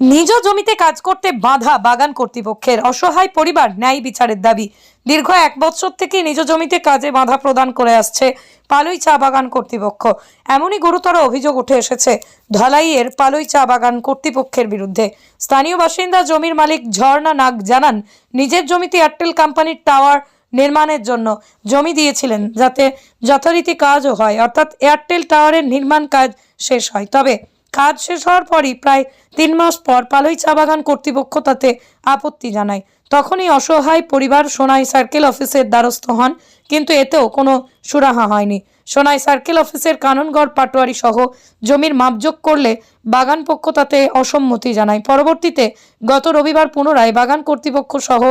নিজ জমিতে কাজ করতে বাধা বাগান কর্তৃপক্ষের অসহায় পরিবার ন্যায় বিচারের দাবি। দীর্ঘ এক বছর থেকে নিজ জমিতে কাজে বাধা প্রদান করে আসছে পালুই চা বাগান কর্তৃপক্ষ। এমনই গুরুতর অভিযোগ উঠে এসেছে ধলাইয়ের পালুই চা বাগান কর্তৃপক্ষের বিরুদ্ধে। স্থানীয় বাসিন্দা জমির মালিক ঝর্ণা নাগ জানান, নিজের জমিতে এয়ারটেল কোম্পানির টাওয়ার নির্মাণের জন্য জমি দিয়েছিলেন যাতে যথারীতি কাজও হয়, অর্থাৎ এয়ারটেল টাওয়ারের নির্মাণ কাজ শেষ হয়। তবে কাজ শেষ হওয়ার পরই প্রায় তিন মাস পর পালই চা বাগান কর্তৃপক্ষ তাতে আপত্তি জানায়। তখনই অসহায় পরিবার সোনাই সার্কেল অফিসের দ্বারস্থ হন, কিন্তু এতেও কোনো সুরাহা হয়নি। সোনাই সার্কেল অফিসের কাননগড় পাটোয়ারি সহ জমির মাপযোগ করলে বাগান পক্ষ তাতে অসম্মতি জানায়। পরবর্তীতে গত রবিবার পুনরায় বাগান কর্তৃপক্ষ সহ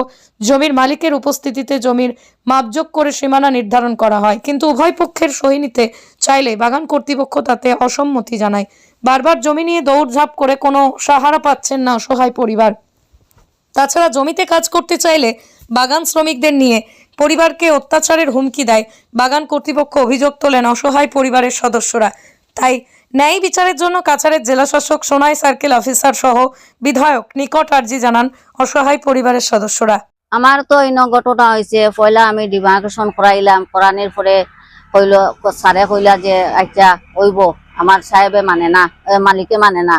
জমির মালিকের উপস্থিতিতে জমির মাপযোগ করে সীমানা নির্ধারণ করা হয়। কিন্তু উভয় পক্ষের সই নিতে চাইলে বাগান কর্তৃপক্ষ তাতে অসম্মতি জানায়। বারবার জমি নিয়ে দৌড়ঝাঁপ করে কোনো সাহারা পাচ্ছেন না অসহায় পরিবার। তাছাড়া জমিতে কাজ করতে চাইলে বাগান শ্রমিকদের নিয়ে পরিবারকে অত্যাচারের হুমকি দেয়। বাগান কর্তৃপক্ষ অভিযোগ তোলেন অসহায় পরিবারের সদস্যরা। তাই ন্যায় বিচারের জন্য কাছাড়ের জেলাশাসক সোনাই সার্কেল অফিসার সহ বিধায়ক নিকট আর্জি জানান অসহায় পরিবারের সদস্যরা। আমার তো এই ঘটনা হয়েছে। পয়লা আমি ডিমার্কেশন করাইলাম। করানোর পরে কইল, স্যারে কইলা যে আচ্ছা হইব। আমার সাহেবে মানে না মালিকে মানে না।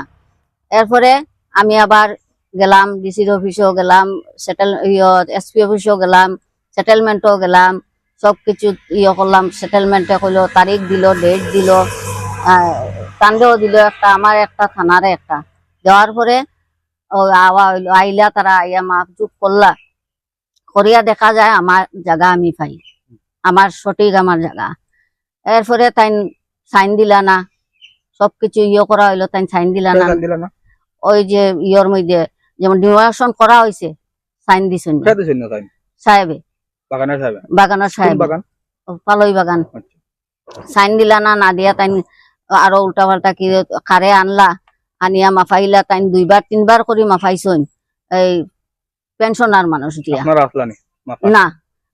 এরপরে আমি আবার গেলাম, ডিসির অফিসেও গেলাম, সেটেল এসপি অফিসেও গেলাম। সেটেলমেন্টও গেলাম সব কিছু ইয়ে করলাম সেটেলমেন্টে কইলো তারিখ দিল ডেট দিল কান্দেও দিল একটা আমার একটা থানারে একটা। দেওয়ার পরে ও আওয়া হইল আইলা তারা আইয়া মাপ চুপ করলা। করিয়া দেখা যায় আমার জায়গা আমি পাই। আমার সঠিক আমার জায়গা। এরপরে তাই সাইন দিলা না। সবকিছু ইয়ে করা হইল তাই সাইন দিলা না। ওই যে ইয়র মধ্যে যেমন ডিমার্কেশন করা হয়েছে সাইন দিছেন সাহেবে। বাগানের সাহেব বাগানের সাহেব বাগান পালই বাগান। আচ্ছা। সাইন দিলা না না দিয়া তাই আরও উল্টা পাল্টা কি কারে আনলা আনিয়া মাফাইলা তাই দুইবার তিনবার করে মাফাইছইন। এই পেনশনার মানুষ দিয়া আপনারা আসলানি না?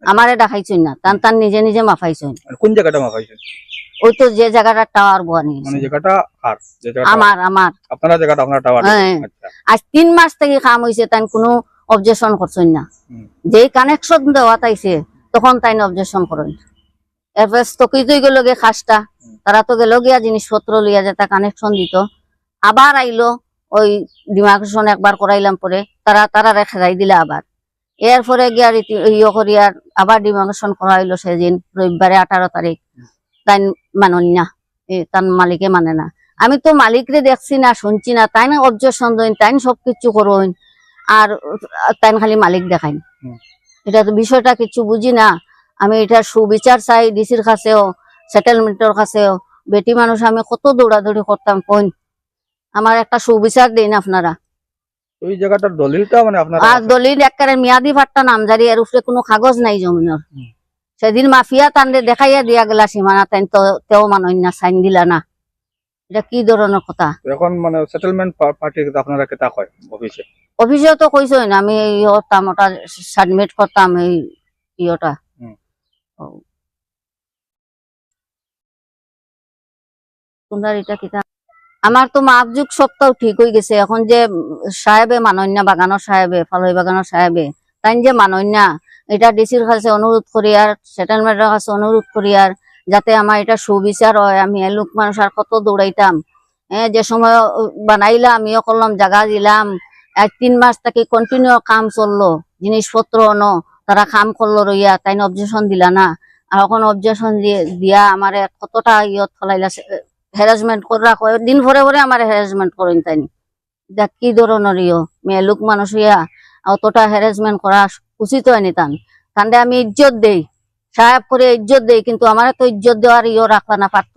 আমারে দেখাইছইন না। তান তান নিজে নিজে মাফাইছইন। মানে কোন জায়গাটা ওই তো যে জায়গাটা টাওয়ার বনি মানে জায়গাটা আর আমার আমার আপনারা জায়গাটা আপনার টাওয়ার। হ্যাঁ। আচ্ছা। আজ তিন মাস থেকে কাম হয়েছে তাই কোনো অবজেকশন করছেন না। যেই কানেকশন দেওয়া তাইছে তখন তাই অবজেকশন করেন। এরপর স্থগিত গেল গে খাসটা? তারা তো গেল গিয়া জিনিসপত্র লিয়া যেটা কানেকশন দিত। আবার আইলো ওই ডিমার্কেশন একবার করাইলাম পরে তারা তারা রেখাই দিলে আবার। এরপরে গিয়া রীতি ইয়ে করিয়ার আবার ডিমার্কেশন করা হইল সেদিন রবিবারে আঠারো তারিখ। তাই মানন না। এ তার মালিকে মানে না। আমি তো মালিকরে দেখছি না শুনছি না। তাই না অবজেকশন দিন তাই সবকিছু করুন আর তাই খালি মালিক দেখাইন। এটা তো বিষয়টা কিছু বুঝি না। আমি এটা সুবিচার চাই ডিসির কাছেও সেটেলমেন্টের কাছেও। বেটি মানুষ আমি কত দৌড়াদৌড়ি করতাম কোন আমার একটা সুবিচার দিন আপনারা। ওই জায়গাটার দলিলটা মানে আপনারা আর দলিল একেবারে মেয়াদি ভাট্টা নামজারি এর উপরে কোনো কাগজ নাই জমিনের। সেদিন মাফিয়া তান্ডে দেখাইয়া দিয়া গেলা সীমানা তাই তো তেও মানই না সাইন দিলা না। এটা কি ধরনের কথা? এখন মানে সেটেলমেন্ট পার্টি আপনারা কেতা হয় অফিসে? অফিসেও তো কইছো না আমি ইয়তাম ওটা সাবমিট করতাম এই ইয়টা হুম। তোমরা এটা কিতা আমার তো মাপযুগ সপ্তাহ ঠিক হয়ে গেছে এখন যে সাহেবে মানন্যা বাগানের সাহেবে ফালই বাগানের সাহেবে তাই যে মানন্যা এটা ডিসির কাছে অনুরোধ করি আর সেটেলমেন্টের কাছে অনুরোধ করি আর যাতে আমার এটা সুবিচার হয়। আমি এলুক মানুষ আর কত দৌড়াইতাম। হ্যাঁ যে সময় বানাইলাম ইয়ে করলাম জায়গা দিলাম, এক তিন মাস থেকে কন্টিনিউ কাম চলল, জিনিসপত্র ন তারা কাম করল রইয়া, তাই অবজেকশন দিলা না? আর এখন অবজেকশন দিয়ে আমার কতটা ইয়ত ফলাইলা হ্যারাসমেন্ট করা দিন ভরে ভরে আমার হ্যারাসমেন্ট করেন তাই দেখ কি ধরনের ইয়, মেয়ে লোক মানুষ ইয়া অতটা হ্যারাসমেন্ট করা উচিত হয়নি তান। তান্ডে আমি ইজ্জত দেই। সাহেব করে ইজ্জত দেয় কিন্তু আমার তো ইজ্জত দেওয়ার ইয়ে রাখলা না পাত্র